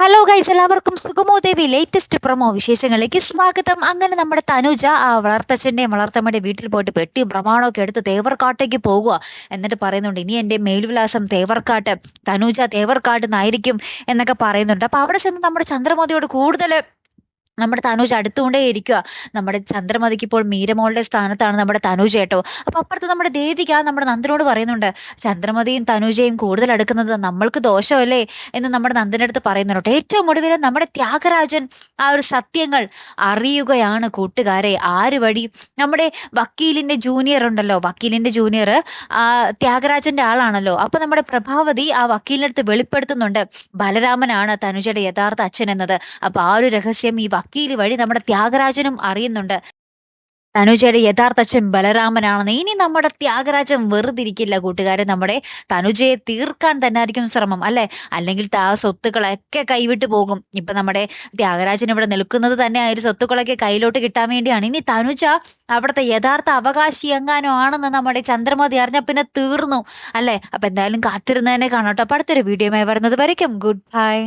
Hello guys എല്ലാവർക്കും സുഗമോ ദേവി latest promo വിശേഷങ്ങളിലേക്ക് സ്വാഗതം. അങ്ങനെ നമ്മുടെ തനുജ ആ വളർത്തച്ഛന്റെയും വളർത്തമ്മയുടെ വീട്ടിൽ പോയിട്ട് പെട്ടി പ്രമാണമൊക്കെ എടുത്ത് തേവർക്കാട്ടേക്ക് പോകുക എന്നിട്ട് പറയുന്നുണ്ട് ഇനി എന്റെ മേൽവിലാസം തേവർക്കാട്ട് തനുജ തേവർക്കാട്ട് എന്നായിരിക്കും എന്നൊക്കെ പറയുന്നുണ്ട്. അപ്പോൾ അവിടെ ചെന്ന് നമ്മുടെ ചന്ദ്രമോദിയോട് കൂടുതൽ നമ്മുടെ തനുജ് അടുത്തുകൊണ്ടേ ഇരിക്കുക. നമ്മുടെ ചന്ദ്രമതിക്ക് ഇപ്പോൾ മീരമോളുടെ സ്ഥാനത്താണ് നമ്മുടെ തനുജ് കേട്ടോ അപ്പോൾ അപ്പുറത്ത് നമ്മുടെ ദേവിക നമ്മുടെ നന്ദനോട് പറയുന്നുണ്ട് ചന്ദ്രമതിയും തനുജയും കൂടുതൽ അടുക്കുന്നത് നമ്മൾക്ക് ദോഷമല്ലേ? എന്ന് നമ്മുടെ നന്ദന്റെ അടുത്ത് പറയുന്നുണ്ട്. ഏറ്റവും ഒടുവിൽ നമ്മുടെ ത്യാഗരാജൻ ആ ഒരു സത്യങ്ങൾ അറിയുകയാണ് കൂട്ടുകാരെ. ആര് വഴി? നമ്മുടെ വക്കീലിന്റെ ജൂനിയർ ഉണ്ടല്ലോ. വക്കീലിന്റെ ജൂനിയർ ആ ത്യാഗരാജന്റെ ആളാണല്ലോ. അപ്പോൾ നമ്മുടെ പ്രഭാവതി ആ വക്കീലിന്റെ അടുത്ത് വെളിപ്പെടുത്തുന്നുണ്ട് ബലരാമനാണ് തനുജയുടെ യഥാർത്ഥ അച്ഛൻ എന്നത്. അപ്പോൾ ആ ഒരു രഹസ്യം ഈ വക്കീൽ വഴി നമ്മുടെ ത്യാഗരാജനും അറിയുന്നുണ്ട്. തനുജയുടെ യഥാർത്ഥ അച്ഛൻ ബലരാമനാണെന്ന്. ഇനി നമ്മുടെ ത്യാഗരാജൻ വെറുതിരിക്കില്ല കൂട്ടുകാരെ. നമ്മുടെ തനുജയെ തീർക്കാൻ തന്നെ ആയിരിക്കും ശ്രമം അല്ലെ? അല്ലെങ്കിൽ ആ സ്വത്തുക്കളൊക്കെ കൈവിട്ടു പോകും. ഇപ്പൊ നമ്മുടെ ത്യാഗരാജൻ ഇവിടെ നിൽക്കുന്നത് തന്നെ ആ ഒരു സ്വത്തുക്കളൊക്കെ കയ്യിലോട്ട് കിട്ടാൻ വേണ്ടിയാണ്. ഇനി തനുജ അവിടുത്തെ യഥാർത്ഥ അവകാശി എങ്ങാനോ ആണെന്ന് നമ്മുടെ ചന്ദ്രമതി അറിഞ്ഞ പിന്നെ തീർന്നു അല്ലെ? അപ്പൊ എന്തായാലും കാത്തിരുന്നതന്നെ കാണാം കേട്ടോ. അപ്പൊ അടുത്തൊരു വീഡിയോ വരുന്നത് വരയ്ക്കും. Good bye